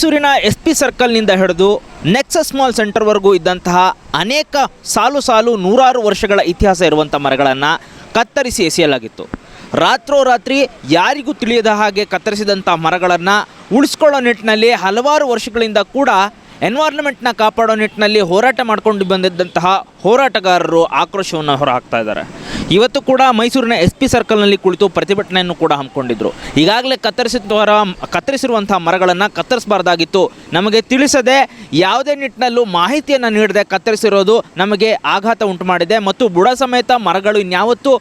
ಮೈಸೂರಿನ S P ಸರ್ಕಲ್ನಿಂದ ಹಿಡಿದು nexus mall ಸೆಂಟರ್ವರೆಗೂ ಇದ್ದಂತಹ ಅನೇಕ ಸಾಲು ಸಾಲು ನೂರಾರು ವರ್ಷಗಳ ಇತಿಹಾಸ ಇರುವಂಥ ಮರಗಳನ್ನು ಕತ್ತರಿಸಿ ಎಸೆಯಲಾಗಿತ್ತು. ರಾತ್ರೋರಾತ್ರಿ ಯಾರಿಗೂ ತಿಳಿಯದ ಹಾಗೆ ಕತ್ತರಿಸಿದಂಥ ಮರಗಳನ್ನು ಉಳಿಸ್ಕೊಳ್ಳೋ ನಿಟ್ಟಿನಲ್ಲಿ ಹಲವಾರು ವರ್ಷಗಳಿಂದ ಕೂಡ ಎನ್ವೈರ್ನ್ಮೆಂಟ್ನ ಕಾಪಾಡೋ ನಿಟ್ಟಿನಲ್ಲಿ ಹೋರಾಟ ಮಾಡ್ಕೊಂಡು ಬಂದಿದ್ದಂತಹ ಹೋರಾಟಗಾರರು ಆಕ್ರೋಶವನ್ನು ಹೊರಹಾಕ್ತಾ ಇದ್ದಾರೆ. ಇವತ್ತು ಕೂಡ ಮೈಸೂರಿನ ಎಸ್ ಪಿ ಸರ್ಕಲ್ನಲ್ಲಿ ಕುಳಿತು ಪ್ರತಿಭಟನೆಯನ್ನು ಕೂಡ ಹಮ್ಮಿಕೊಂಡಿದ್ರು. ಈಗಾಗಲೇ ಕತ್ತರಿಸಿದವರ, ಕತ್ತರಿಸಿರುವಂತಹ ಮರಗಳನ್ನು ಕತ್ತರಿಸಬಾರ್ದಾಗಿತ್ತು. ನಮಗೆ ತಿಳಿಸದೆ ಯಾವುದೇ ನಿಟ್ಟಿನಲ್ಲೂ ಮಾಹಿತಿಯನ್ನು ನೀಡದೆ ಕತ್ತರಿಸಿರೋದು ನಮಗೆ ಆಘಾತ ಉಂಟು ಮಾಡಿದೆ ಮತ್ತು ಬುಡ ಸಮೇತ ಮರಗಳು ಇನ್ಯಾವತ್ತೂ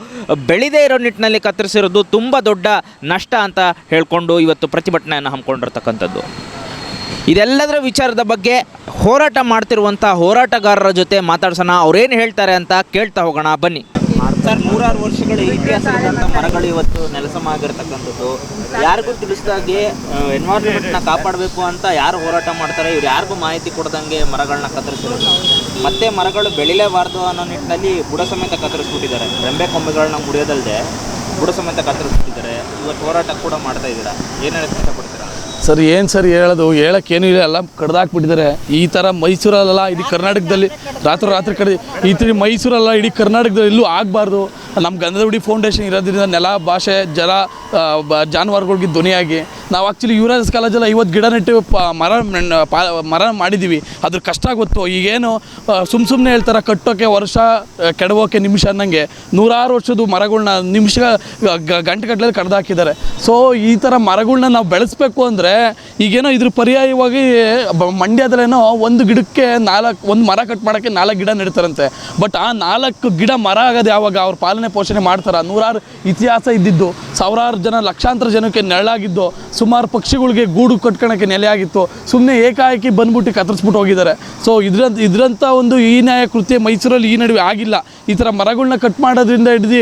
ಬೆಳೆದೇ ಇರೋ ನಿಟ್ಟಿನಲ್ಲಿ ಕತ್ತರಿಸಿರೋದು ತುಂಬ ದೊಡ್ಡ ನಷ್ಟ ಅಂತ ಹೇಳಿಕೊಂಡು ಇವತ್ತು ಪ್ರತಿಭಟನೆಯನ್ನು ಹಮ್ಮಿಕೊಂಡಿರ್ತಕ್ಕಂಥದ್ದು. ಇದೆಲ್ಲದರ ವಿಚಾರದ ಬಗ್ಗೆ ಹೋರಾಟ ಮಾಡ್ತಿರುವಂಥ ಹೋರಾಟಗಾರರ ಜೊತೆ ಮಾತಾಡ್ಸೋಣ. ಅವ್ರೇನು ಹೇಳ್ತಾರೆ ಅಂತ ಕೇಳ್ತಾ ಹೋಗೋಣ. ಬನ್ನಿ. ಸರ್, ನೂರಾರು ವರ್ಷಗಳ ಇತಿಹಾಸ ಇದ್ದಂಥ ಮರಗಳು ಇವತ್ತು ನೆಲಸಮ ಆಗಿರ್ತಕ್ಕಂಥದ್ದು ಯಾರಿಗೂ ತಿಳಿಸ್ದಾಗೆ ಎನ್ವೈರ್ಮೆಂಟ್ನ ಕಾಪಾಡಬೇಕು ಅಂತ ಯಾರು ಹೋರಾಟ ಮಾಡ್ತಾರೆ, ಇವ್ರು ಯಾರಿಗೂ ಮಾಹಿತಿ ಕೊಡ್ದಂಗೆ ಮರಗಳನ್ನ ಕತ್ತರಿಸಿರೋದು. ಮತ್ತೆ ಮರಗಳು ಬೆಳಿಲೇಬಾರ್ದು ಅನ್ನೋ ನಿಟ್ಟಿನಲ್ಲಿ ಬುಡ ಸಮೇತ ಕತ್ತರಿಸ್ಬಿಟ್ಟಿದ್ದಾರೆ. ರೆಂಬೆ ಕೊಂಬೆಗಳನ್ನ ಮುಡಿಯೋದಲ್ಲದೆ ಬುಡ ಸಮೇತ ಕತ್ತರಿಸ್ಬಿಟ್ಟಿದ್ದಾರೆ. ಇವತ್ತು ಹೋರಾಟ ಕೂಡ ಮಾಡ್ತಾ ಇದ್ದೀರಾ? ಏನೇನು ಇಷ್ಟಪಡ್ತೀರಾ ಸರ್, ಏನು ಸರ್ ಹೇಳೋದು? ಹೇಳೋಕ್ಕೇನು ಇಲ್ಲ, ಎಲ್ಲ ಕಡ್ದಾಕ್ಬಿಟ್ಟಿದ್ದಾರೆ. ಈ ಥರ ಮೈಸೂರಲ್ಲ ಇಡೀ ಕರ್ನಾಟಕದಲ್ಲಿ ರಾತ್ರಿ ರಾತ್ರಿ ಕಡೆ ಈ ಥರ ಮೈಸೂರಲ್ಲ ಇಡೀ ಕರ್ನಾಟಕದಲ್ಲಿ ಎಲ್ಲೂ ಆಗಬಾರ್ದು. ನಮ್ಮ ಗಂಧದಗುಡಿ ಫೌಂಡೇಶನ್ ಇರೋದ್ರಿಂದ ನೆಲ, ಭಾಷೆ, ಜಲ ಜಾನುವಾರುಗಳಿಗೆ ಧ್ವನಿಯಾಗಿ ನಾವು ಆ್ಯಕ್ಚುಲಿ ಯುವರಾಜ್ ಕಾಲೇಜಲ್ಲಿ ಐವತ್ತು ಗಿಡ ನೆಟ್ಟು ಮರ ಮರ ಮಾಡಿದ್ದೀವಿ ಅದ್ರ ಕಷ್ಟ ಗೊತ್ತು. ಈಗೇನು ಸುಮ್ಮ ಸುಮ್ಮನೆ ಹೇಳ್ತಾರೆ ಕಟ್ಟೋಕ್ಕೆ ವರ್ಷ ಕೆಡವೋಕೆ ನಿಮಿಷ ಅನ್ನಂಗೆ. ನೂರಾರು ವರ್ಷದ ಮರಗಳನ್ನ ನಿಮಿಷ ಗಂಟೆಗಟ್ಟಲೆ ಕಡ್ದಾಕಿದ್ದಾರೆ. ಸೊ ಈ ಥರ ಮರಗಳನ್ನ ನಾವು ಬೆಳೆಸ್ಬೇಕು ಅಂದರೆ, ಈಗೇನೋ ಇದ್ರ ಪರ್ಯಾಯವಾಗಿ ಮಂಡ್ಯದಲ್ಲೇನೋ ಒಂದು ಗಿಡಕ್ಕೆ ನಾಲ್ಕು, ಒಂದು ಮರ ಕಟ್ ಮಾಡೋಕ್ಕೆ ನಾಲ್ಕು ಗಿಡ ನೆಡ್ತಾರಂತೆ. ಬಟ್ ಆ ನಾಲ್ಕು ಗಿಡ ಮರ ಆಗೋದು ಯಾವಾಗ ಅವ್ರ ಪಾಲನೆ ಪೋಷಣೆ ಮಾಡ್ತಾರೆ? ನೂರಾರು ಇತಿಹಾಸ ಇದ್ದಿದ್ದು. ಸಾವಿರಾರು ಜನ ಲಕ್ಷಾಂತರ ಜನಕ್ಕೆ ನೆರಳಾಗಿದ್ದು. ಸುಮಾರು ಪಕ್ಷಿಗಳಿಗೆ ಗೂಡು ಕಟ್ಕೊಳಕ್ಕೆ ನೆಲೆಯಾಗಿತ್ತು ಸುಮ್ಮನೆ ಏಕಾಏಕಿ ಬಂದ್ಬಿಟ್ಟು ಕತ್ತರಿಸ್ಬಿಟ್ಟು ಹೋಗಿದ್ದಾರೆ. ಸೊ ಇದ್ರಂತ ಇದರಂಥ ಒಂದು ಈ ನ್ಯಾಯ ಕೃತ್ಯ ಮೈಸೂರಲ್ಲಿ ಈ ನಡುವೆ ಆಗಿಲ್ಲ. ಈ ಥರ ಮರಗಳನ್ನ ಕಟ್ ಮಾಡೋದ್ರಿಂದ ಹಿಡಿದು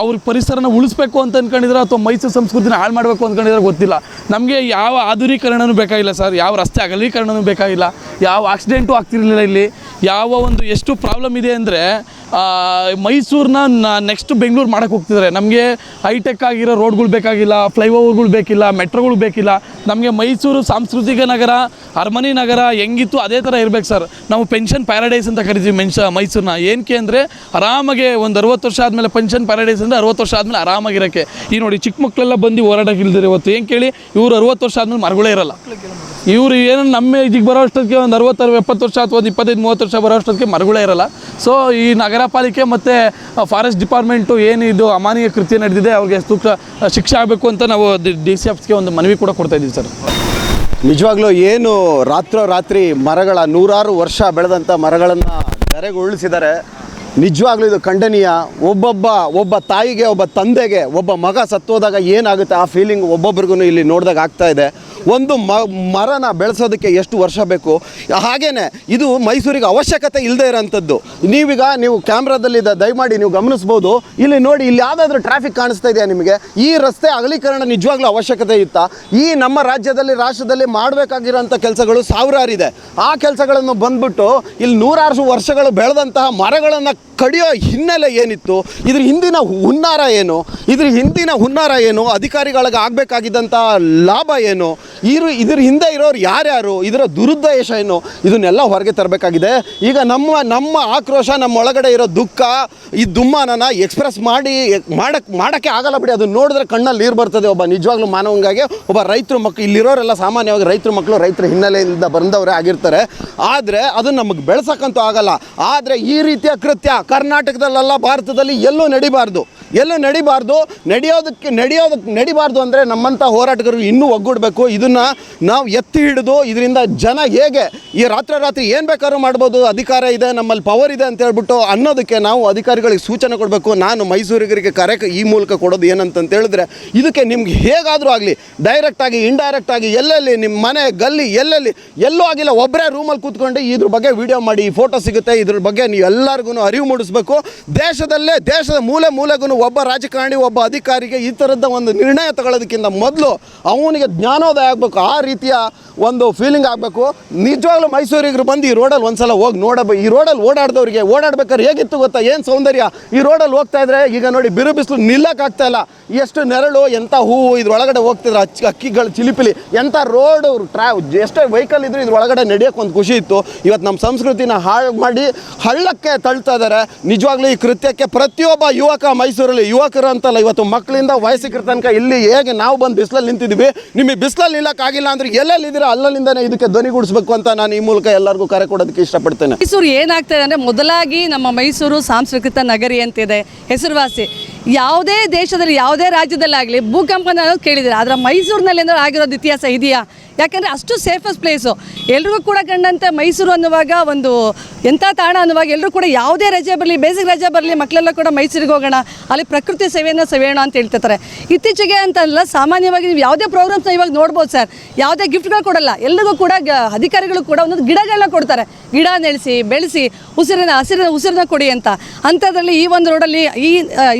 ಅವ್ರ ಪರಿಸರನ ಉಳಿಸ್ಬೇಕು ಅಂತ ಅಂದ್ಕೊಂಡಿದ್ರೆ ಅಥವಾ ಮೈಸೂರು ಸಂಸ್ಕೃತಿನ ಹಾಳು ಮಾಡಬೇಕು ಅಂದ್ಕೊಂಡಿದ್ರೆ ಗೊತ್ತಿಲ್ಲ. ನಮಗೆ ಯಾವ ಆಧುನೀಕರಣನೂ ಬೇಕಾಗಿಲ್ಲ ಸರ್. ಯಾವ ರಸ್ತೆ ಅಗಲೀಕರಣನೂ ಬೇಕಾಗಿಲ್ಲ. ಯಾವ ಆಕ್ಸಿಡೆಂಟು ಆಗ್ತಿರಲಿಲ್ಲ ಇಲ್ಲಿ. ಯಾವ ಒಂದು ಎಷ್ಟು ಪ್ರಾಬ್ಲಮ್ ಇದೆ ಅಂದರೆ ಮೈಸೂರನ್ನ ನೆಕ್ಸ್ಟ್ ಬೆಂಗಳೂರು ಮಾಡೋಕ್ಕೆ ಹೋಗ್ತಿದ್ದಾರೆ ನಮಗೆ ಹೈಟೆಕ್ ಆಗಿರೋ ರೋಡ್ಗಳು ಬೇಕಾಗಿಲ್ಲ ಫ್ಲೈಓವರ್ಗಳು ಬೇಕಿಲ್ಲ ಮೆಟ್ರೋಗಳು ಬೇಕಿಲ್ಲ. ನಮಗೆ ಮೈಸೂರು ಸಾಂಸ್ಕೃತಿಕ ನಗರ ಅರಮನೆ ನಗರ ಹೆಂಗಿತ್ತು ಅದೇ ಥರ ಇರಬೇಕು ಸರ್ ನಾವು ಪೆನ್ಷನ್ ಪ್ಯಾರಡೈಸ್ ಅಂತ ಕರಿತೀವಿ ಮೆನ್ಷ ಮೈಸೂರನ್ನ ಏನಕ್ಕೆ ಅಂದರೆ ಆರಾಮಾಗೆ ಒಂದು ಅರವತ್ತು ವರ್ಷ ಆದಮೇಲೆ ಪೆನ್ಷನ್ ಪ್ಯಾರಡೈಸ್ ಅಂದರೆ ಅರವತ್ತು ವರ್ಷ ಆದಮೇಲೆ ಆರಾಮಾಗಿರೋಕ್ಕೆ. ಈ ನೋಡಿ ಚಿಕ್ಕ ಮಕ್ಕಳೆಲ್ಲ ಬಂದು ಹೋರಾಟಕ್ಕೆ ಇಲ್ದಿರಿ ಇವತ್ತು. ಏನು ಕೇಳಿ? ಇವರು ಅರವತ್ತು ವರ್ಷ ಆದಮೇಲೆ ಮರಗಳೇ ಇರಲ್ಲ. ಇವರು ಏನು ನಮ್ಮ ಏಜಿಗೆ ಬರೋ ಅಷ್ಟೊತ್ತಿಗೆ ಒಂದು ಅರವತ್ತು ಎಪ್ಪತ್ತು ವರ್ಷ ಅಥವಾ ಒಂದು ಇಪ್ಪತ್ತೈದು, ಮೂವತ್ತು ವರ್ಷ ಬರೋ ಅಷ್ಟೊತ್ತಿಗೆ ಮರಗಳೇ ಇರಲ್ಲ. ಸೊ ಈ ನಗರ ಪಾಲಿಕೆ ಮತ್ತು ಫಾರೆಸ್ಟ್ ಡಿಪಾರ್ಟ್ಮೆಂಟು ಏನು ಇದು ಅಮಾನೀಯ ಕೃತ್ಯ ನಡೆದಿದೆ, ಅವ್ರಿಗೆ ಸೂಕ್ತ ಶಿಕ್ಷೆ ಆಗಬೇಕು ಅಂತ ನಾವು ಡಿ ಸಿ ಎಫ್ಸ್ಗೆ ಒಂದು ಮನವಿ ಕೂಡ ಕೊಡ್ತಾ ಇದ್ದೀವಿ ಸರ್. ನಿಜವಾಗ್ಲೂ ಏನು ರಾತ್ರೋರಾತ್ರಿ ಮರಗಳ ನೂರಾರು ವರ್ಷ ಬೆಳೆದಂಥ ಮರಗಳನ್ನು ಕರೆಗೆ ಉಳಿಸಿದ್ದಾರೆ ನಿಜವಾಗ್ಲೂ ಇದು ಖಂಡನೀಯ. ಒಬ್ಬೊಬ್ಬ, ಒಬ್ಬ ತಾಯಿಗೆ, ಒಬ್ಬ ತಂದೆಗೆ, ಒಬ್ಬ ಮಗ ಸತ್ತೋದಾಗ ಏನಾಗುತ್ತೆ ಆ ಫೀಲಿಂಗ್ ಒಬ್ಬೊಬ್ರಿಗೂ ಇಲ್ಲಿ ನೋಡಿದಾಗ ಆಗ್ತಾ ಇದೆ. ಒಂದು ಮ, ಮರನ ಬೆಳೆಸೋದಕ್ಕೆ ಎಷ್ಟು ವರ್ಷ ಬೇಕು? ಹಾಗೇ ಇದು ಮೈಸೂರಿಗೆ ಅವಶ್ಯಕತೆ ಇಲ್ಲದೆ ಇರೋಂಥದ್ದು. ನೀವೀಗ ನೀವು ಕ್ಯಾಮ್ರಾದಲ್ಲಿದ್ದ ದಯಮಾಡಿ ನೀವು ಗಮನಿಸ್ಬೋದು. ಇಲ್ಲಿ ನೋಡಿ, ಇಲ್ಲಿ ಯಾವುದಾದ್ರೂ ಟ್ರಾಫಿಕ್ ಕಾಣಿಸ್ತಾ ಇದೆಯಾ ನಿಮಗೆ? ಈ ರಸ್ತೆ ಅಗಲೀಕರಣ ನಿಜವಾಗ್ಲೂ ಅವಶ್ಯಕತೆ ಇತ್ತಾ? ಈ ನಮ್ಮ ರಾಜ್ಯದಲ್ಲಿ, ರಾಷ್ಟ್ರದಲ್ಲಿ ಮಾಡಬೇಕಾಗಿರೋಂಥ ಕೆಲಸಗಳು ಸಾವಿರಾರಿದೆ ಆ ಕೆಲಸಗಳನ್ನು ಬಂದ್ಬಿಟ್ಟು ಇಲ್ಲಿ ನೂರಾರು ವರ್ಷಗಳು ಬೆಳೆದಂತಹ ಮರಗಳನ್ನು ಕಡಿಯೋ ಹಿನ್ನೆಲೆ ಏನಿತ್ತು? ಇದ್ರ ಹಿಂದಿನ ಹುನ್ನಾರ ಏನು? ಇದ್ರ ಹಿಂದಿನ ಹುನ್ನಾರ ಏನು? ಅಧಿಕಾರಿಗಳಿಗೆ ಆಗಬೇಕಾಗಿದ್ದಂಥ ಲಾಭ ಏನು? ಇರು, ಇದ್ರ ಹಿಂದೆ ಇರೋರು ಯಾರ್ಯಾರು? ಇದರ ದುರುದ್ದೇಶ ಏನು? ಇದನ್ನೆಲ್ಲ ಹೊರಗೆ ತರಬೇಕಾಗಿದೆ. ಈಗ ನಮ್ಮ ನಮ್ಮ ಆಕ್ರೋಶ, ನಮ್ಮ ಒಳಗಡೆ ಇರೋ ದುಃಖ, ಈ ದುಮ್ಮಾನನ ಎಕ್ಸ್ಪ್ರೆಸ್ ಮಾಡಿ ಮಾಡೋಕ್ಕೆ ಮಾಡೋಕ್ಕೆ ಆಗಲ್ಲ ಬಿಡಿ. ಅದನ್ನ ನೋಡಿದ್ರೆ ಕಣ್ಣಲ್ಲಿ ನೀರು ಬರ್ತದೆ ಒಬ್ಬ. ನಿಜವಾಗ್ಲೂ ಮಾನವಂಗಾಗಿ ಒಬ್ಬ ರೈತರು ಮಕ್ಕಳು ಇಲ್ಲಿರೋರೆಲ್ಲ ಸಾಮಾನ್ಯವಾಗಿ ರೈತರು ಮಕ್ಕಳು ರೈತರ ಹಿನ್ನೆಲೆಯಿಂದ ಬಂದವರೇ ಆಗಿರ್ತಾರೆ. ಆದರೆ ಅದು ನಮಗೆ ಬೆಳೆಸಕ್ಕಂತೂ ಆಗಲ್ಲ. ಆದರೆ ಈ ರೀತಿಯ ಕೃತ್ಯ ಕರ್ನಾಟಕದಲ್ಲ ಭಾರತದಲ್ಲಿ ಎಲ್ಲೂ ನಡಿಬಾರ್ದು. ಎಲ್ಲೂ ನಡಿಬಾರ್ದು. ನಡೆಯೋದಕ್ಕೆ ನಡೆಯೋದಕ್ಕೆ, ನಡಿಬಾರ್ದು ಅಂದರೆ ನಮ್ಮಂಥ ಹೋರಾಟಗಾರರು ಇನ್ನೂ ಒಗ್ಗೂಡಬೇಕು. ಇದನ್ನು ನಾವು ಎತ್ತಿ ಹಿಡಿದು ಇದರಿಂದ ಜನ ಹೇಗೆ ಈ ರಾತ್ರಿ ರಾತ್ರಿ ಏನು ಬೇಕಾದ್ರೂ ಮಾಡ್ಬೋದು, ಅಧಿಕಾರ ಇದೆ, ನಮ್ಮಲ್ಲಿ ಪವರ್ ಇದೆ ಅಂತ ಹೇಳ್ಬಿಟ್ಟು ಅನ್ನೋದಕ್ಕೆ ನಾವು ಅಧಿಕಾರಿಗಳಿಗೆ ಸೂಚನೆ ಕೊಡಬೇಕು. ನಾನು ಮೈಸೂರಿಗರಿಗೆ ಕರೆ, ಈ ಮೂಲಕ ಕೊಡೋದು ಏನಂತ ಹೇಳಿದ್ರೆ, ಇದಕ್ಕೆ ನಿಮ್ಗೆ ಹೇಗಾದರೂ ಆಗಲಿ ಡೈರೆಕ್ಟಾಗಿ ಇಂಡೈರೆಕ್ಟಾಗಿ ಎಲ್ಲೆಲ್ಲಿ ನಿಮ್ಮ ಮನೆ, ಗಲ್ಲಿ, ಎಲ್ಲೆಲ್ಲಿ, ಎಲ್ಲೂ ಆಗಿಲ್ಲ ಒಬ್ಬರೇ ರೂಮಲ್ಲಿ ಕೂತ್ಕೊಂಡು ಇದ್ರ ಬಗ್ಗೆ ವಿಡಿಯೋ ಮಾಡಿ ಫೋಟೋ ಸಿಗುತ್ತೆ, ಇದ್ರ ಬಗ್ಗೆ ನೀವು ಎಲ್ಲರಿಗೂ ಅರಿವು ಮೂಡಿಸ್ಬೇಕು. ದೇಶದಲ್ಲೇ, ದೇಶದ ಮೂಲೆ ಮೂಲೆಗೂ ಒಬ್ಬ ರಾಜಕಾರಣಿ, ಒಬ್ಬ ಅಧಿಕಾರಿಗೆ ಈ ಥರದ ಒಂದು ನಿರ್ಣಯ ತಗೊಳ್ಳೋದಕ್ಕಿಂತ ಮೊದಲು ಅವನಿಗೆ ಜ್ಞಾನೋದಯ ಆಗಬೇಕು. ಆ ರೀತಿಯ ಒಂದು ಫೀಲಿಂಗ್ ಆಗಬೇಕು. ನಿಜವಾಗ್ಲೂ ಮೈಸೂರಿಗರು ಬಂದು ಈ ರೋಡಲ್ಲಿ ಒಂದ್ಸಲ ಹೋಗಿ ನೋಡಬೇಕು ಈ ರೋಡಲ್ಲಿ ಓಡಾಡಿದವ್ರಿಗೆ, ಓಡಾಡ್ಬೇಕಾದ್ರೆ ಹೇಗಿತ್ತು ಗೊತ್ತಾ? ಏನು ಸೌಂದರ್ಯ? ಈ ರೋಡಲ್ಲಿ ಹೋಗ್ತಾ ಇದ್ರೆ ಈಗ ನೋಡಿ ಬಿರು ಬಿಸಿಲು ನಿಲ್ಲಕ್ಕಾಗ್ತಾ ಇಲ್ಲ. ಎಷ್ಟು ನೆರಳು ಎಂಥ ಹೂವು ಇದ್ರೊಳಗಡೆ ಹೋಗ್ತಿದ್ರು ಅಚ್ಚ, ಅಕ್ಕಿಗಳು ಚಿಲಿಪಿಲಿ. ಎಂಥ ರೋಡ್ ಟ್ರಾ ಎಷ್ಟೇ ವೆಹಿಕಲ್ ಇದ್ರು ಇದ್ರೊಳಗಡೆ ನಡೆಯೋಕೆ ಒಂದು ಖುಷಿ ಇತ್ತು. ಇವತ್ತು ನಮ್ಮ ಸಂಸ್ಕೃತಿನ ಹಾಳು ಮಾಡಿ ಹಳ್ಳಕ್ಕೆ ತಳ್ತಾ ಇದ್ದಾರೆ ನಿಜವಾಗ್ಲೂ ಈ ಕೃತ್ಯಕ್ಕೆ ಪ್ರತಿಯೊಬ್ಬ ಯುವಕ ಮೈಸೂರಲ್ಲಿ ಯುವಕರು ಅಂತಲ್ಲ, ಇವತ್ತು ಮಕ್ಕಳಿಂದ ವಯಸ್ಸಿಗರ ತನಕ ಇಲ್ಲಿ ಹೇಗೆ ನಾವು ಬಂದು ಬಿಸಿಲಲ್ಲಿ ನಿಂತಿದ್ದೀವಿ, ನಿಮಗೆ ಬಿಸಿಲಲ್ಲಿ ನಿಲ್ಲಕ್ಕಾಗಿಲ್ಲ ಅಂದ್ರೆ ಎಲ್ಲೆಲ್ಲಿದ್ದೀರಾ ಅಲ್ಲಲ್ಲಿಂದನೇ ಇದಕ್ಕೆ ಧ್ವನಿಗೂಡಿಸ್ಬೇಕು ಅಂತ ನಾನು ಈ ಮೂಲಕ ಎಲ್ಲರಿಗೂ ಕರೆ ಕೊಡೋದಕ್ಕೆ ಇಷ್ಟಪಡ್ತೇನೆ. ಮೈಸೂರು ಏನಾಗ್ತದೆ ಅಂದರೆ ಮೊದಲಾಗಿ ನಮ್ಮ ಮೈಸೂರು ಸಾಂಸ್ಕೃತಿಕ ನಗರಿ ಅಂತಿದೆ. ಹೆಸರುವಾಸಿ ಯಾವುದೇ ದೇಶದಲ್ಲಿ, ಯಾವುದೇ ರಾಜ್ಯದಲ್ಲಾಗಲಿ ಭೂಕಂಪನ ಅನ್ನೋದು ಕೇಳಿದ್ದಾರೆ? ಆದರೆ ಮೈಸೂರಿನಲ್ಲಿ ಏನಾದ್ರು ಆಗಿರೋದು ಇತಿಹಾಸ ಇದೆಯಾ? ಯಾಕಂದರೆ ಅಷ್ಟು ಸೇಫೆಸ್ಟ್ ಪ್ಲೇಸು ಎಲ್ರಿಗೂ ಕೂಡ ಕಂಡಂತೆ ಮೈಸೂರು ಅನ್ನುವಾಗ ಒಂದು ಎಂಥ ತಾಣ ಅನ್ನುವಾಗ ಎಲ್ಲರೂ ಕೂಡ ಯಾವುದೇ ರಜೆ ಬರಲಿ, ಬೇಸಿಗೆ ರಜೆ ಬರಲಿ, ಮಕ್ಕಳೆಲ್ಲ ಕೂಡ ಮೈಸೂರಿಗೆ ಹೋಗೋಣ, ಅಲ್ಲಿ ಪ್ರಕೃತಿ ಸೇವೆಯನ್ನು ಸವಿಯೋಣ ಅಂತ ಹೇಳ್ತಿರ್ತಾರೆ. ಇತ್ತೀಚೆಗೆ ಅಂತಲ್ಲ ಸಾಮಾನ್ಯವಾಗಿ ನೀವು ಯಾವುದೇ ಪ್ರೋಗ್ರಾಮ್ಸ್ನ ಇವಾಗ ನೋಡ್ಬೋದು ಸರ್ ಯಾವುದೇ ಗಿಫ್ಟ್ಗಳು ಕೊಡಲ್ಲ. ಎಲ್ರಿಗೂ ಕೂಡ ಅಧಿಕಾರಿಗಳು ಕೂಡ ಒಂದೊಂದು ಗಿಡಗಳನ್ನ ಕೊಡ್ತಾರೆ. ಗಿಡ ನೆಲೆಸಿ ಬೆಳೆಸಿ ಉಸಿರಿನ, ಹಸಿರಿನ ಉಸಿರನ್ನ ಕೊಡಿ ಅಂತ. ಅಂಥದ್ರಲ್ಲಿ ಈ ಒಂದು ರೋಡಲ್ಲಿ ಈ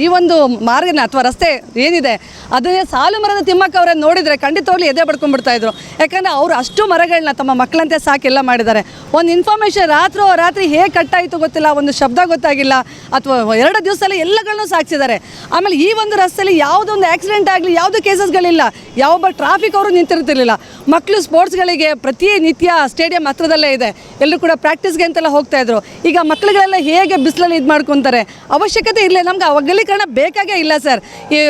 ಈ ಒಂದು ಮಾರ್ಗನ ಅಥವಾ ರಸ್ತೆ ಏನಿದೆ, ಅದನ್ನೇ ಸಾಲು ಮರದ ತಿಮ್ಮಕ್ಕ ಅವರನ್ನು ನೋಡಿದರೆ ಖಂಡಿತವಾಗ್ಲೂ ಎದೆ ಬಡ್ಕೊಂಡ್ಬಿಡ್ತಾ ಇದ್ರು. ಯಾಕಂದರೆ ಅವರು ಅಷ್ಟು ಮರಗಳನ್ನ ತಮ್ಮ ಮಕ್ಕಳಂತೆ ಸಾಕೆಲ್ಲ ಮಾಡಿದ್ದಾರೆ. ಒಂದು ಇನ್ಫಾರ್ಮೇಷನ್ ರಾತ್ರಿ ರಾತ್ರಿ ಹೇಗೆ ಕಟ್ಟಾಯಿತು ಗೊತ್ತಿಲ್ಲ, ಒಂದು ಶಬ್ದ ಗೊತ್ತಾಗಿಲ್ಲ, ಅಥವಾ ಎರಡು ದಿವಸದಲ್ಲಿ ಎಲ್ಲಗಳನ್ನೂ ಸಾಕ್ಸಿದ್ದಾರೆ. ಆಮೇಲೆ ಈ ಒಂದು ರಸ್ತೆಯಲ್ಲಿ ಯಾವುದೊಂದು ಆಕ್ಸಿಡೆಂಟ್ ಆಗಲಿ, ಯಾವುದೂ ಕೇಸಸ್ಗಳಿಲ್ಲ ಯಾವೊಬ್ಬ ಟ್ರಾಫಿಕ್ ಅವರು ನಿಂತಿರ್ತಿರ್ಲಿಲ್ಲ. ಮಕ್ಕಳು ಸ್ಪೋರ್ಟ್ಸ್ಗಳಿಗೆ ಪ್ರತಿ ನಿತ್ಯ ಸ್ಟೇಡಿಯಂ ಹತ್ರದಲ್ಲೇ ಇದೆ. ಎಲ್ಲರೂ ಕೂಡ ಪ್ರಾಕ್ಟೀಸ್ಗೆ ಅಂತೆಲ್ಲ ಹೋಗ್ತಾ ಇದ್ರು. ಈಗ ಮಕ್ಕಳುಗಳೆಲ್ಲ ಹೇಗೆ ಬಿಸಿಲಲ್ಲಿ ಇದು ಮಾಡ್ಕೊತಾರೆ? ಅವಶ್ಯಕತೆ ಇಲ್ಲ ನಮ್ಗೆ ಅಗಲೀಕರಣ ಬೇಕಾಗೇ ಇಲ್ಲ ಸರ್.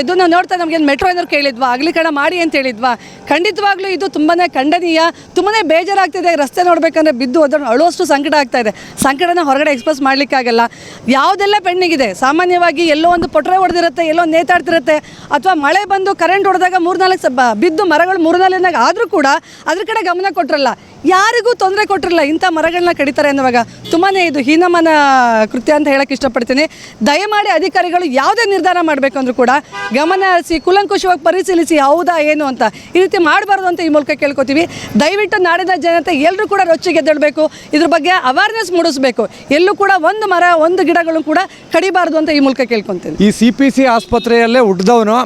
ಇದು ನಾವು ನೋಡ್ತಾ ನಮಗೆ ಮೆಟ್ರೋ ಏನಾದ್ರು ಕೇಳಿದ್ವಾ, ಅಗಲೀಕರಣ ಮಾಡಿ ಅಂತ ಹೇಳಿದ್ವಾ? ಖಂಡಿತವಾಗ್ಲೂ ಇದು ತುಂಬಾ ಖಂಡನೀಯ ತುಂಬಾ ಬೇಜಾರಾಗ್ತಿದೆ. ರಸ್ತೆ ನೋಡ್ಬೇಕಂದ್ರೆ ಬಿದ್ದು ಅದನ್ನು ಅಳುವಷ್ಟು ಸಂಕಟ ಆಗ್ತಾ ಇದೆ. ಸಂಕಟನ ಹೊರಗಡೆ ಎಕ್ಸ್ಪ್ರೆಸ್ ಮಾಡಲಿಕ್ಕಾಗಲ್ಲ ಯಾವುದೆಲ್ಲ ಪೆಂಡಿಂಗಿದೆ ಸಾಮಾನ್ಯವಾಗಿ ಎಲ್ಲೋ ಒಂದು ಪೊಟ್ರೆ ಹೊಡೆದಿರುತ್ತೆ, ಎಲ್ಲೋ ನೇತಾಡ್ತಿರುತ್ತೆ, ಅಥವಾ ಮಳೆ ಬಂದು ಕರೆಂಟ್ ಹೊಡೆದಾಗ ಮೂರ್ನಾಲ್ಕು ಸಬ್ಬ ಬಿದ್ದು ಮರಗಳು ಮೂರ್ನಾಲ್ಕು ಆದರೂ ಕೂಡ ಅದ್ರ ಕಡೆ ಗಮನ ಕೊಟ್ಟಿರಲ್ಲ ಯಾರಿಗೂ ತೊಂದರೆ ಕೊಟ್ಟಿರಲ್ಲ ಇಂಥ ಮರಗಳನ್ನ ಕಡಿತಾರೆ ಅನ್ನುವಾಗ. ತುಂಬಾ ಇದು ಹೀನಮನ ಕೃತ್ಯ ಅಂತ ಹೇಳಕ್ಕೆ ಇಷ್ಟಪಡ್ತೀನಿ. ದಯಮಾಡಿ ಅಧಿಕಾರಿಗಳು ಯಾವುದೇ ನಿರ್ಧಾರ ಮಾಡಬೇಕು ಅಂದರೂ ಕೂಡ ಗಮನ ಹರಿಸಿ, ಕುಲಂಕುಷವಾಗಿ ಪರಿಶೀಲಿಸಿ, ಹೌದಾ, ಏನು ಅಂತ ಈ ರೀತಿ ಮಾಡಬಾರ್ದು ಅಂತ ಈ ಮೂಲಕ ಕೇಳ್ಕೊತೀವಿ. ದಯವಿಟ್ಟು ನಾಡಿನ ಜನತೆ ಎಲ್ಲರೂ ಕೂಡ ರೊಚ್ಚಿಗೆ ಎದ್ದೇಳಬೇಕು. ಇದ್ರ ಬಗ್ಗೆ ಅವೇರ್ನೆಸ್ ಮೂಡಿಸಬೇಕು. ಎಲ್ಲೂ ಕೂಡ ಒಂದು ಮರ, ಒಂದು ಗಿಡಗಳು ಕೂಡ ಕಡಿಬಾರ್ದು ಅಂತ ಈ ಮೂಲಕ ಕೇಳ್ಕೊತೀನಿ. ಈ ಸಿ ಪಿ ಸಿ ಆಸ್ಪತ್ರೆಯಲ್ಲೇ ಹುಟ್ಟಿದವನು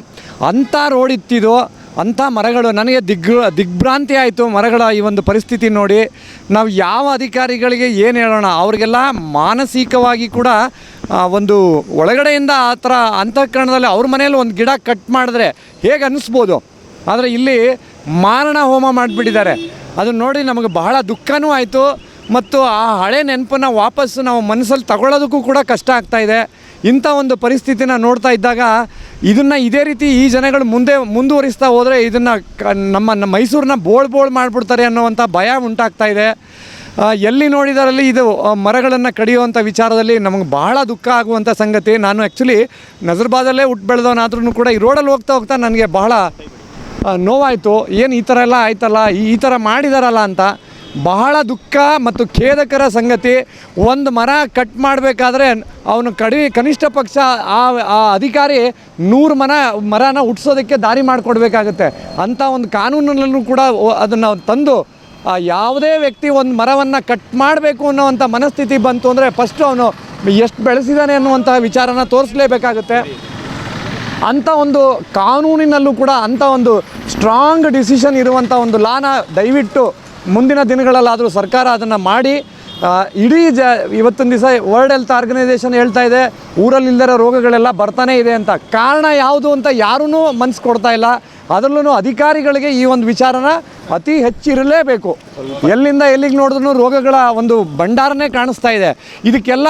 ಅಂಥ ರೋಡ್ ಇತ್ತಿದು ಅಂಥ ಮರಗಳು ನನಗೆ ದಿಗ್ ದಿಗ್ಭ್ರಾಂತಿ ಆಯಿತು ಮರಗಳ ಈ ಒಂದು ಪರಿಸ್ಥಿತಿ ನೋಡಿ. ನಾವು ಯಾವ ಅಧಿಕಾರಿಗಳಿಗೆ ಏನು ಹೇಳೋಣ, ಅವರಿಗೆಲ್ಲ ಮಾನಸಿಕವಾಗಿ ಕೂಡ ಒಂದು ಒಳಗಡೆಯಿಂದ ಆ ಥರ ಅಂತಃಕರಣದಲ್ಲಿ ಅವ್ರ ಮನೇಲಿ ಒಂದು ಗಿಡ ಕಟ್ ಮಾಡಿದ್ರೆ ಹೇಗೆ ಅನ್ನಿಸ್ಬೋದು? ಆದರೆ ಇಲ್ಲಿ ಮಾರಣ ಹೋಮ ಮಾಡಿಬಿಟ್ಟಿದ್ದಾರೆ. ಅದನ್ನ ನೋಡಿ ನಮಗೆ ಬಹಳ ದುಃಖನೂ ಆಯಿತು. ಮತ್ತು ಆ ಹಳೆ ನೆನಪನ್ನು ವಾಪಸ್ಸು ನಾವು ಮನಸ್ಸಲ್ಲಿ ತಗೊಳ್ಳೋದಕ್ಕೂ ಕೂಡ ಕಷ್ಟ ಆಗ್ತಾಯಿದೆ ಇಂಥ ಒಂದು ಪರಿಸ್ಥಿತಿನ ನೋಡ್ತಾ ಇದ್ದಾಗ ಇದನ್ನು ಇದೇ ರೀತಿ ಈ ಜನಗಳು ಮುಂದೆ ಮುಂದುವರಿಸ್ತಾ ಹೋದರೆ ಇದನ್ನು ನಮ್ಮ ನಮ್ಮ ಮೈಸೂರನ್ನ ಬೋಳ್ ಬೋಳ್ ಮಾಡಿಬಿಡ್ತಾರೆ ಅನ್ನೋವಂಥ ಭಯ ಉಂಟಾಗ್ತಾ ಇದೆ. ಎಲ್ಲಿ ನೋಡಿದರಲ್ಲಿ ಇದು ಮರಗಳನ್ನು ಕಡಿಯುವಂಥ ವಿಚಾರದಲ್ಲಿ ನಮಗೆ ಬಹಳ ದುಃಖ ಆಗುವಂಥ ಸಂಗತಿ. ನಾನು ಆ್ಯಕ್ಚುಲಿ ನಜರ್ಬಾದಲ್ಲೇ ಹುಟ್ಟು ಬೆಳೆದವನಾದ್ರೂ ಕೂಡ ಈ ರೋಡಲ್ಲಿ ಹೋಗ್ತಾ ಹೋಗ್ತಾ ನನಗೆ ಬಹಳ ನೋವಾಯಿತು. ಏನು ಈ ಥರ ಎಲ್ಲ ಆಯ್ತಲ್ಲ? ಈ ಥರ ಮಾಡಿದಾರಲ್ಲ ಅಂತ. ಬಹಳ ದುಃಖ ಮತ್ತು ಖೇದಕರ ಸಂಗತಿ. ಒಂದು ಮರ ಕಟ್ ಮಾಡಬೇಕಾದ್ರೆ ಅವನು ಕಡಿಮೆ ಕನಿಷ್ಠ ಪಕ್ಷ ಆ ಆ ಅಧಿಕಾರಿ ನೂರು ಮರ ಮರನ ಹುಟ್ಸೋದಕ್ಕೆ ದಾರಿ ಮಾಡಿಕೊಡ್ಬೇಕಾಗತ್ತೆ. ಅಂಥ ಒಂದು ಕಾನೂನಲ್ಲೂ ಕೂಡ ಅದನ್ನು ತಂದು ಯಾವುದೇ ವ್ಯಕ್ತಿ ಒಂದು ಮರವನ್ನು ಕಟ್ ಮಾಡಬೇಕು ಅನ್ನೋವಂಥ ಮನಸ್ಥಿತಿ ಬಂತು ಅಂದರೆ ಫಸ್ಟು ಅವನು ಎಷ್ಟು ಬೆಳೆಸಿದ್ದಾನೆ ಅನ್ನುವಂಥ ವಿಚಾರನ ತೋರಿಸಲೇಬೇಕಾಗುತ್ತೆ. ಅಂಥ ಒಂದು ಕಾನೂನಿನಲ್ಲೂ ಕೂಡ ಅಂಥ ಒಂದು ಸ್ಟ್ರಾಂಗ್ ಡಿಸಿಷನ್ ಇರುವಂಥ ಒಂದು ಲಾನ ದಯವಿಟ್ಟು ಮುಂದಿನ ದಿನಗಳಲ್ಲಾದರೂ ಸರ್ಕಾರ ಅದನ್ನು ಮಾಡಿ ಇಡೀ ಜ ಇವತ್ತಿನ ದಿವಸ ವರ್ಲ್ಡ್ ಹೆಲ್ತ್ ಆರ್ಗನೈಸೇಷನ್ ಹೇಳ್ತಾ ಇದೆ ಊರಲ್ಲಿಲ್ಲದಿರೋ ರೋಗಗಳೆಲ್ಲ ಬರ್ತಾನೆ ಇದೆ ಅಂತ. ಕಾರಣ ಯಾವುದು ಅಂತ ಯಾರೂ ಮನ್ಸು ಕೊಡ್ತಾ ಇಲ್ಲ. ಅದರಲ್ಲೂ ಅಧಿಕಾರಿಗಳಿಗೆ ಈ ಒಂದು ವಿಚಾರನ ಅತಿ ಹೆಚ್ಚಿರಲೇಬೇಕು. ಎಲ್ಲಿಂದ ಎಲ್ಲಿಗೆ ನೋಡಿದ್ರು ರೋಗಗಳ ಒಂದು ಭಂಡಾರನೇ ಕಾಣಿಸ್ತಾ ಇದೆ. ಇದಕ್ಕೆಲ್ಲ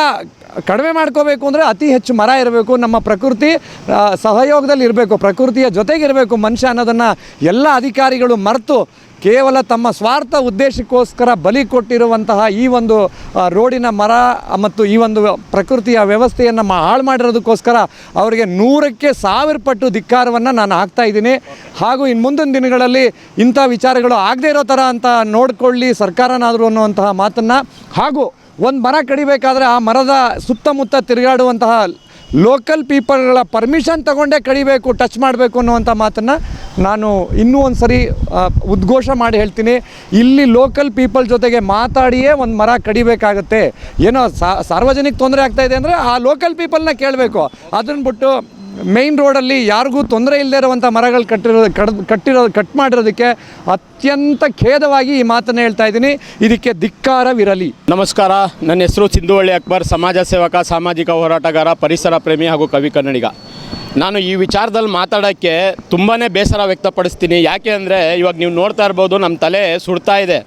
ಕಡಿಮೆ ಮಾಡ್ಕೋಬೇಕು ಅಂದರೆ ಅತಿ ಹೆಚ್ಚು ಮರ ಇರಬೇಕು. ನಮ್ಮ ಪ್ರಕೃತಿ ಸಹಯೋಗದಲ್ಲಿ ಇರಬೇಕು. ಪ್ರಕೃತಿಯ ಜೊತೆಗಿರಬೇಕು ಮನುಷ್ಯ ಅನ್ನೋದನ್ನು ಎಲ್ಲ ಅಧಿಕಾರಿಗಳು ಮರೆತು ಕೇವಲ ತಮ್ಮ ಸ್ವಾರ್ಥ ಉದ್ದೇಶಕ್ಕೋಸ್ಕರ ಬಲಿ ಕೊಟ್ಟಿರುವಂತಹ ಈ ಒಂದು ರೋಡಿನ ಮರ ಮತ್ತು ಈ ಒಂದು ಪ್ರಕೃತಿಯ ವ್ಯವಸ್ಥೆಯನ್ನು ಮಾ, ಹಾಳು ಮಾಡಿರೋದಕ್ಕೋಸ್ಕರ ಅವರಿಗೆ ನೂರಕ್ಕೆ ಸಾವಿರ ಪಟ್ಟು ಧಿಕ್ಕಾರವನ್ನು ನಾನು ಹಾಕ್ತಾ ಇದ್ದೀನಿ. ಹಾಗೂ ಇನ್ನು ಮುಂದಿನ ದಿನಗಳಲ್ಲಿ ಇಂಥ ವಿಚಾರಗಳು ಆಗದೇ ಇರೋ ಥರ ಅಂತ ನೋಡಿಕೊಳ್ಳಿ ಸರ್ಕಾರನಾದರೂ ಅನ್ನುವಂತಹ ಮಾತನ್ನು. ಹಾಗೂ ಒಂದು ಮರ ಕಡಿಬೇಕಾದ್ರೆ ಆ ಮರದ ಸುತ್ತಮುತ್ತ ತಿರುಗಾಡುವಂತಹ ಲೋಕಲ್ ಪೀಪಲ್ಗಳ ಪರ್ಮಿಷನ್ ತಗೊಂಡೇ ಕಡಿಬೇಕು ಟಚ್ ಮಾಡಬೇಕು ಅನ್ನುವಂಥ ಮಾತನ್ನು ನಾನು ಇನ್ನೂ ಒಂದು ಸರಿ ಉದ್ಘೋಷ ಮಾಡಿ ಹೇಳ್ತೀನಿ. ಇಲ್ಲಿ ಲೋಕಲ್ ಪೀಪಲ್ ಜೊತೆಗೆ ಮಾತಾಡಿಯೇ ಒಂದು ಮರ ಕಡಿಬೇಕಾಗತ್ತೆ. ಏನೋ ಸಾರ್ವಜನಿಕ ತೊಂದರೆ ಆಗ್ತಾಯಿದೆ ಅಂದರೆ ಆ ಲೋಕಲ್ ಪೀಪಲ್ನ ಕೇಳಬೇಕು. ಅದನ್ನು ಬಿಟ್ಟು ಮೇಯ್ನ್ ರೋಡಲ್ಲಿ ಯಾರಿಗೂ ತೊಂದರೆ ಇಲ್ಲದೆ ಇರುವಂಥ ಮರಗಳು ಕಟ್ಟಿರೋ ಕಟ್ಟಿರೋ ಕಟ್ ಮಾಡಿರೋದಕ್ಕೆ ಅತ್ಯಂತ ಖೇದವಾಗಿ ಈ ಮಾತನ್ನು ಹೇಳ್ತಾ ಇದ್ದೀನಿ. ಇದಕ್ಕೆ ಧಿಕ್ಕಾರವಿರಲಿ. ನಮಸ್ಕಾರ. ನನ್ನ ಹೆಸರು ಸಿಂಧುವಳ್ಳಿ ಅಕ್ಬರ್, ಸಮಾಜ ಸೇವಕ, ಸಾಮಾಜಿಕ ಹೋರಾಟಗಾರ, ಪರಿಸರ ಪ್ರೇಮಿ ಹಾಗೂ ಕವಿ ಕನ್ನಡಿಗ. ನಾನು ಈ ವಿಚಾರದಲ್ಲಿ ಮಾತಾಡೋಕ್ಕೆ ತುಂಬಾ ಬೇಸರ ವ್ಯಕ್ತಪಡಿಸ್ತೀನಿ. ಯಾಕೆ ಅಂದರೆ ಇವಾಗ ನೀವು ನೋಡ್ತಾ ಇರ್ಬೋದು ನಮ್ಮ ತಲೆ ಸುಡ್ತಾ ಇದೆ.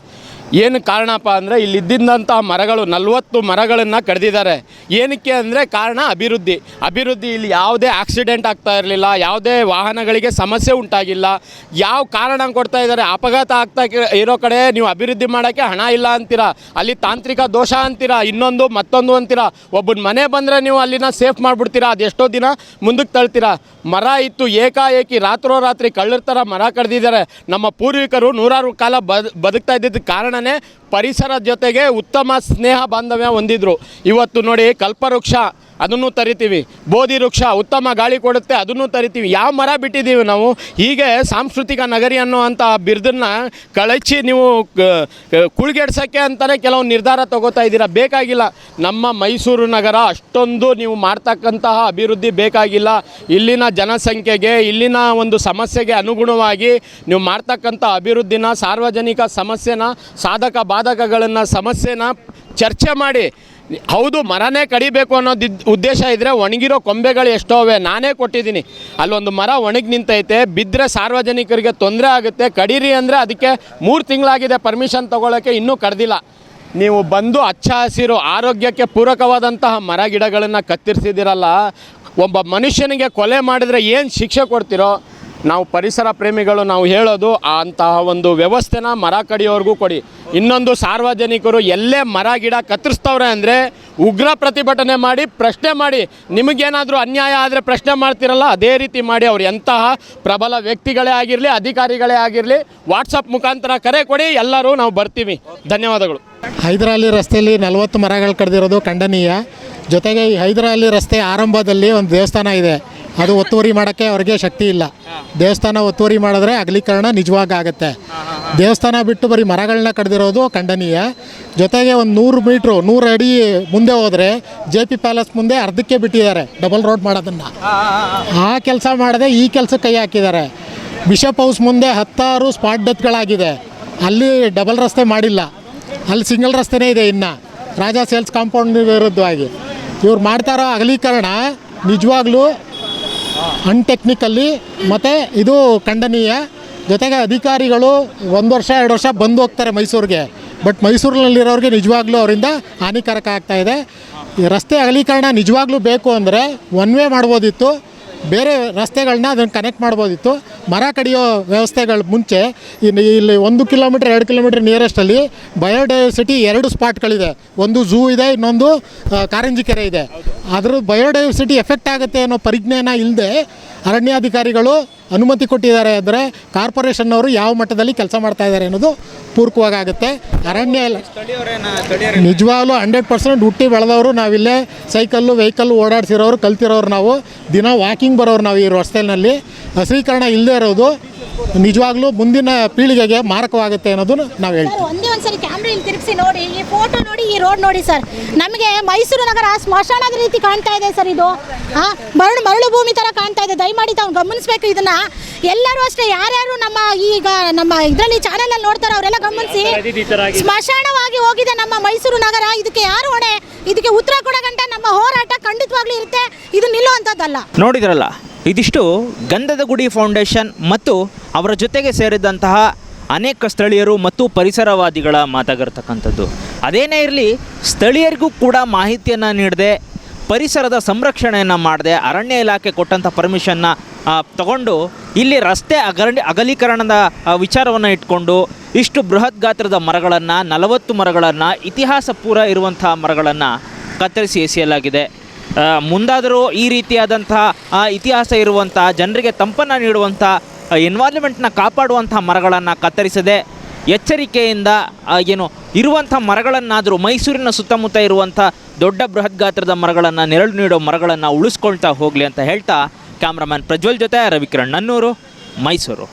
ಏನು ಕಾರಣಪ್ಪ ಅಂದರೆ ಇಲ್ಲಿದ್ದಂಥ ಮರಗಳು, ನಲವತ್ತು ಮರಗಳನ್ನು ಕಡ್ದಿದ್ದಾರೆ. ಏನಕ್ಕೆ ಅಂದರೆ ಕಾರಣ ಅಭಿವೃದ್ಧಿ. ಅಭಿವೃದ್ಧಿ ಇಲ್ಲಿ ಯಾವುದೇ ಆಕ್ಸಿಡೆಂಟ್ ಆಗ್ತಾ ಇರಲಿಲ್ಲ, ಯಾವುದೇ ವಾಹನಗಳಿಗೆ ಸಮಸ್ಯೆ ಉಂಟಾಗಿಲ್ಲ. ಯಾವ ಕಾರಣ ಕೊಡ್ತಾ ಇದ್ದಾರೆ? ಅಪಘಾತ ಆಗ್ತಾ ಇರ- ಕಡೆ ನೀವು ಅಭಿವೃದ್ಧಿ ಮಾಡೋಕ್ಕೆ ಹಣ ಇಲ್ಲ ಅಂತೀರಾ? ಅಲ್ಲಿ ತಾಂತ್ರಿಕ ದೋಷ ಅಂತೀರಾ? ಇನ್ನೊಂದು, ಮತ್ತೊಂದು ಅಂತೀರಾ? ಒಬ್ಬನ ಮನೆ ಬಂದರೆ ನೀವು ಅಲ್ಲಿನ ಸೇಫ್ ಮಾಡಿಬಿಡ್ತೀರಾ? ಅದೆಷ್ಟೋ ದಿನ ಮುಂದಕ್ಕೆ ತಳ್ತೀರಾ? ಮರ ಇತ್ತು ಏಕಾಏಕಿ ರಾತ್ರೋರಾತ್ರಿ ಕಳ್ಳರ ಥರ ಮರ ಕಡ್ದಿದ್ದಾರೆ. ನಮ್ಮ ಪೂರ್ವಿಕರು ನೂರಾರು ಕಾಲ ಬದ್ ಬದುಕ್ತಾ ಇದ್ದಿದ್ದ ಕಾರಣನೇ ಪರಿಸರ ಜೊತೆಗೆ ಉತ್ತಮ ಸ್ನೇಹ ಬಾಂಧವ್ಯ ಹೊಂದಿದ್ರು. ಇವತ್ತು ನೋಡಿ ಕಲ್ಪವೃಕ್ಷ ಅದನ್ನು ತರಿತೀವಿ. ಬೋಧಿ ವೃಕ್ಷ ಉತ್ತಮ ಗಾಳಿ ಕೊಡುತ್ತೆ, ಅದನ್ನು ತರಿತೀವಿ. ಯಾವ ಮರ ಬಿಟ್ಟಿದ್ದೀವಿ ನಾವು? ಹೀಗೆ ಸಾಂಸ್ಕೃತಿಕ ನಗರಿ ಅನ್ನುವಂಥ ಬಿರುದನ್ನು ಕಳಚಿ ನೀವು ಕುಳ್ಗೆಡ್ಸೋಕ್ಕೆ ಅಂತಲೇ ಕೆಲವು ನಿರ್ಧಾರ ತಗೋತಾ ಇದ್ದೀರಾ? ಬೇಕಾಗಿಲ್ಲ. ನಮ್ಮ ಮೈಸೂರು ನಗರ ಅಷ್ಟೊಂದು ನೀವು ಮಾಡ್ತಕ್ಕಂತಹ ಅಭಿವೃದ್ಧಿ ಬೇಕಾಗಿಲ್ಲ. ಇಲ್ಲಿನ ಜನಸಂಖ್ಯೆಗೆ, ಇಲ್ಲಿನ ಒಂದು ಸಮಸ್ಯೆಗೆ ಅನುಗುಣವಾಗಿ ನೀವು ಮಾಡ್ತಕ್ಕಂಥ ಅಭಿವೃದ್ಧಿನ, ಸಾರ್ವಜನಿಕ ಸಮಸ್ಯೆನ ಸಾಧಕ ಬಾಧಕಗಳನ್ನು ಸಮಸ್ಯೆನ ಚರ್ಚೆ ಮಾಡಿ ಹೌದು, ಮರನೇ ಕಡಿಬೇಕು ಅನ್ನೋದು ಉದ್ದೇಶ ಇದ್ದರೆ ಒಣಗಿರೋ ಕೊಂಬೆಗಳು ಎಷ್ಟೋ ಅವೆ ನಾನೇ ಕೊಟ್ಟಿದ್ದೀನಿ. ಅಲ್ಲೊಂದು ಮರ ಒಣಗಿ ನಿಂತೈತೆ ಬಿದ್ದರೆ ಸಾರ್ವಜನಿಕರಿಗೆ ತೊಂದರೆ ಆಗುತ್ತೆ. ಕಡೀರಿ ಅಂದರೆ ಅದಕ್ಕೆ ಮೂರು ತಿಂಗಳಾಗಿದೆ ಪರ್ಮಿಷನ್ ತೊಗೊಳಕ್ಕೆ, ಇನ್ನೂ ಕಡ್ದಿಲ್ಲ. ನೀವು ಬಂದು ಹಚ್ಚ ಹಸಿರು, ಆರೋಗ್ಯಕ್ಕೆ ಪೂರಕವಾದಂತಹ ಮರ ಗಿಡಗಳನ್ನು ಕತ್ತರಿಸಿದಿರಲ್ಲ, ಒಬ್ಬ ಮನುಷ್ಯನಿಗೆ ಕೊಲೆ ಮಾಡಿದರೆ ಏನು ಶಿಕ್ಷೆ ಕೊಡ್ತೀರೋ? ನಾವು ಪರಿಸರ ಪ್ರೇಮಿಗಳು ನಾವು ಹೇಳೋದು ಅಂತಹ ಒಂದು ವ್ಯವಸ್ಥೆನ ಮರ ಕಡಿಯೋರ್ಗೂ ಕೊಡಿ. ಇನ್ನೊಂದು ಸಾರ್ವಜನಿಕರು ಎಲ್ಲೇ ಮರ, ಗಿಡ ಕತ್ತರಿಸ್ತವ್ರೆ ಅಂದರೆ ಉಗ್ರ ಪ್ರತಿಭಟನೆ ಮಾಡಿ ಪ್ರಶ್ನೆ ಮಾಡಿ. ನಿಮಗೇನಾದರೂ ಅನ್ಯಾಯ ಆದರೆ ಪ್ರಶ್ನೆ ಮಾಡ್ತಿರಲ್ಲ, ಅದೇ ರೀತಿ ಮಾಡಿ ಅವ್ರು ಎಂತಹ ಪ್ರಬಲ ವ್ಯಕ್ತಿಗಳೇ ಆಗಿರಲಿ, ಅಧಿಕಾರಿಗಳೇ ಆಗಿರಲಿ ವಾಟ್ಸಪ್ ಮುಖಾಂತರ ಕರೆ ಕೊಡಿ, ಎಲ್ಲರೂ ನಾವು ಬರ್ತೀವಿ. ಧನ್ಯವಾದಗಳು. ಹೈದರಾಲಿ ರಸ್ತೆಯಲ್ಲಿ ನಲವತ್ತು ಮರಗಳು ಕಡ್ದಿರೋದು ಖಂಡನೀಯ. ಜೊತೆಗೆ ಈ ಹೈದರಾಲಿ ರಸ್ತೆ ಆರಂಭದಲ್ಲಿ ಒಂದು ದೇವಸ್ಥಾನ ಇದೆ. ಅದು ಒತ್ತುವರಿ ಮಾಡೋಕ್ಕೆ ಅವ್ರಿಗೆ ಶಕ್ತಿ ಇಲ್ಲ. ದೇವಸ್ಥಾನ ಒತ್ತುವರಿ ಮಾಡಿದ್ರೆ ಅಗಲೀಕರಣ ನಿಜವಾಗಿ ಆಗುತ್ತೆ. ದೇವಸ್ಥಾನ ಬಿಟ್ಟು ಬರೀ ಮರಗಳನ್ನ ಕಡ್ದಿರೋದು ಖಂಡನೀಯ. ಜೊತೆಗೆ ಒಂದು ನೂರು ಮೀಟ್ರು, ನೂರು ಅಡಿ ಮುಂದೆ ಹೋದರೆ ಜೆ ಪಿ ಪ್ಯಾಲೇಸ್ ಮುಂದೆ ಅರ್ಧಕ್ಕೆ ಬಿಟ್ಟಿದ್ದಾರೆ ಡಬಲ್ ರೋಡ್ ಮಾಡೋದನ್ನು. ಆ ಕೆಲಸ ಮಾಡದೆ ಈ ಕೆಲಸ ಕೈ ಹಾಕಿದ್ದಾರೆ. ಬಿಷಪ್ ಹೌಸ್ ಮುಂದೆ ಹತ್ತಾರು ಸ್ಪಾಟ್ ಡೆತ್ಗಳಾಗಿದೆ. ಅಲ್ಲಿ ಡಬಲ್ ರಸ್ತೆ ಮಾಡಿಲ್ಲ. ಅಲ್ಲಿ ಸಿಂಗಲ್ ರಸ್ತೆನೇ ಇದೆ ಇನ್ನು. ರಾಜಾ ಸೇಲ್ಸ್ ಕಾಂಪೌಂಡ್ ವಿರುದ್ಧವಾಗಿ. ಇವ್ರು ಮಾಡ್ತಾ ಇರೋ ಅಗಲೀಕರಣ, ನಿಜವಾಗ್ಲೂ ಅನ್ಟೆಕ್ನಿಕಲ್ಲಿ, ಮತ್ತು ಇದು ಖಂಡನೀಯ. ಜೊತೆಗೆ ಅಧಿಕಾರಿಗಳು ಒಂದು ವರ್ಷ, ಎರಡು ವರ್ಷ ಬಂದು ಹೋಗ್ತಾರೆ ಮೈಸೂರಿಗೆ. ಬಟ್ ಮೈಸೂರಿನಲ್ಲಿರೋರಿಗೆ ನಿಜವಾಗ್ಲೂ ಅವರಿಂದ ಹಾನಿಕಾರಕ ಆಗ್ತಾ ಇದೆ. ಈ ರಸ್ತೆ ಅಗಲೀಕರಣ ನಿಜವಾಗ್ಲೂ ಬೇಕು ಅಂದರೆ ಒನ್ ವೇ ಮಾಡ್ಬೋದಿತ್ತು. ಬೇರೆ ರಸ್ತೆಗಳನ್ನ ಅದನ್ನು ಕನೆಕ್ಟ್ ಮಾಡ್ಬೋದಿತ್ತು. ಮರ ಕಡಿಯೋ ವ್ಯವಸ್ಥೆಗಳ ಮುಂಚೆ ಇನ್ನು ಇಲ್ಲಿ ಒಂದು ಕಿಲೋಮೀಟ್ರ್ ಎರಡು ಕಿಲೋಮೀಟ್ರ್ ನಿಯರೆಸ್ಟಲ್ಲಿ ಬಯೋಡೈವರ್ಸಿಟಿ ಎರಡು ಸ್ಪಾಟ್ಗಳಿದೆ ಒಂದು ಝೂ ಇದೆ, ಇನ್ನೊಂದು ಕಾರಂಜಿ ಕೆರೆ ಇದೆ. ಆದರೂ ಬಯೋಡೈವರ್ಸಿಟಿ ಎಫೆಕ್ಟ್ ಆಗುತ್ತೆ ಅನ್ನೋ ಪರಿಜ್ಞಾನ ಇಲ್ಲದೆ ಅರಣ್ಯಾಧಿಕಾರಿಗಳು ಅನುಮತಿ ಕೊಟ್ಟಿದ್ದಾರೆ ಅಂದರೆ ಕಾರ್ಪೊರೇಷನ್ನವರು ಯಾವ ಮಟ್ಟದಲ್ಲಿ ಕೆಲಸ ಮಾಡ್ತಾ ಇದ್ದಾರೆ ಅನ್ನೋದು ಪೂರಕವಾಗುತ್ತೆ ಅರಣ್ಯ ನಿಜವಾಗ್ಲೂ ಹಂಡ್ರೆಡ್ ಪರ್ಸೆಂಟ್ ಹುಟ್ಟಿ ಬೆಳೆದವರು ನಾವಿಲ್ಲೇ ಸೈಕಲ್ಲು ವೆಹಿಕಲ್ ಓಡಾಡ್ಸಿರೋರು, ಕಲ್ತಿರೋರು ನಾವು. ದಿನ ವಾಕಿಂಗ್ ಬರೋರು ನಾವು ಈ ರಸ್ತೆಯಲ್ಲಿ. ಹಸಿರೀಕರಣ ಇಲ್ಲದೆ ಇರೋದು ನಿಜವಾಗ್ಲೂ ಮುಂದಿನ ಪೀಳಿಗೆಗೆ ಮಾರಕವಾಗುತ್ತೆ ಅನ್ನೋದನ್ನು ನಾವು ಹೇಳ್ತೀವಿ. ಒಂದೇ ಒಂದ್ಸರಿ ಕ್ಯಾಮ್ರಾ ಇಲ್ಲಿ ತಿರುಗಿಸಿ ನೋಡಿ ಈ ಫೋಟೋ ನೋಡಿ ಈ ರೋಡ್ ನೋಡಿ ಸರ್. ನಮಗೆ ಮೈಸೂರು ನಗರ ಸ್ಮಶಾನದ ರೀತಿ ಕಾಣ್ತಾ ಇದೆ ಸರ್ ಇದು. ಆ, ಮರಳು ಮರಳು ಭೂಮಿ ತರ ಕಾಣ್ತಾ ಇದೆ. ದಯಮಾಡಿ ತಾವು ಗಮನಿಸಬೇಕು ಇದನ್ನ. ಎಲ್ಲರೂ ಅಷ್ಟೇ ಯಾರ್ಯಾರು ನಮ್ಮ ಈಗ ನಮ್ಮ ಇದರಲ್ಲಿ ಚಾನೆಲ್ ಅಲ್ಲಿ ನೋಡ್ತಾರೆ ಅವರೆಲ್ಲ ಗಮನಿಸಿ. ಸ್ಮಶಾನವಾಗಿ ಹೋಗಿದೆ ನಮ್ಮ ಮೈಸೂರು ನಗರ. ಇದಕ್ಕೆ ಯಾರು ಹೊಣೆ? ಇದಕ್ಕೆ ಉತ್ತರ ಕೊಡೋ ಗಂಟ ನಮ್ಮ ಹೋರಾಟ ಖಂಡಿತವಾಗ್ಲೂ ಇರುತ್ತೆ. ಇದು ನಿಲ್ಲುವಂಥದ್ದಲ್ಲ. ನೋಡಿದ್ರಲ್ಲ? ಇದಿಷ್ಟು ಗಂಧದ ಗುಡಿ ಫೌಂಡೇಶನ್ ಮತ್ತು ಅವರ ಜೊತೆಗೆ ಸೇರಿದಂತಹ ಅನೇಕ ಸ್ಥಳೀಯರು ಮತ್ತು ಪರಿಸರವಾದಿಗಳ ಮಾತಾಗಿರ್ತಕ್ಕಂಥದ್ದು. ಅದೇನೇ ಇರಲಿ, ಸ್ಥಳೀಯರಿಗೂ ಕೂಡ ಮಾಹಿತಿಯನ್ನು ನೀಡದೆ, ಪರಿಸರದ ಸಂರಕ್ಷಣೆಯನ್ನು ಮಾಡದೆ, ಅರಣ್ಯ ಇಲಾಖೆ ಕೊಟ್ಟಂಥ ಪರ್ಮಿಷನ್ನ ತಗೊಂಡು ಇಲ್ಲಿ ರಸ್ತೆ ಅಗರಣಿ, ಅಗಲೀಕರಣದ ವಿಚಾರವನ್ನು ಇಟ್ಕೊಂಡು ಇಷ್ಟು ಬೃಹತ್ ಗಾತ್ರದ ಮರಗಳನ್ನು, ನಲವತ್ತು ಮರಗಳನ್ನು, ಇತಿಹಾಸ ಪೂರ ಇರುವಂಥ ಮರಗಳನ್ನು ಕತ್ತರಿಸಿ ಎಸೆಯಲಾಗಿದೆ. ಮುಂದಾದರೂ ಈ ರೀತಿಯಾದಂಥ ಇತಿಹಾಸ ಇರುವಂಥ, ಜನರಿಗೆ ತಂಪನ್ನು ನೀಡುವಂಥ ಎನ್ವೈರ್ಮೆಂಟ್ನ ಕಾಪಾಡುವಂಥ ಮರಗಳನ್ನು ಕತ್ತರಿಸದೆ, ಎಚ್ಚರಿಕೆಯಿಂದ ಏನು, ಇರುವಂಥ ಮರಗಳನ್ನಾದರೂ, ಮೈಸೂರಿನ ಸುತ್ತಮುತ್ತ ಇರುವಂಥ ದೊಡ್ಡ ಬೃಹತ್ ಗಾತ್ರದ ಮರಗಳನ್ನು, ನೆರಳು ನೀಡೋ ಮರಗಳನ್ನು ಉಳಿಸ್ಕೊಳ್ತಾ ಹೋಗಲಿ ಅಂತ ಹೇಳ್ತಾ, ಕ್ಯಾಮ್ರಾಮನ್ ಪ್ರಜ್ವಲ್ ಜೊತೆ ರವಿಕಿರಣ್ ನನ್ನೂರು, ಮೈಸೂರು.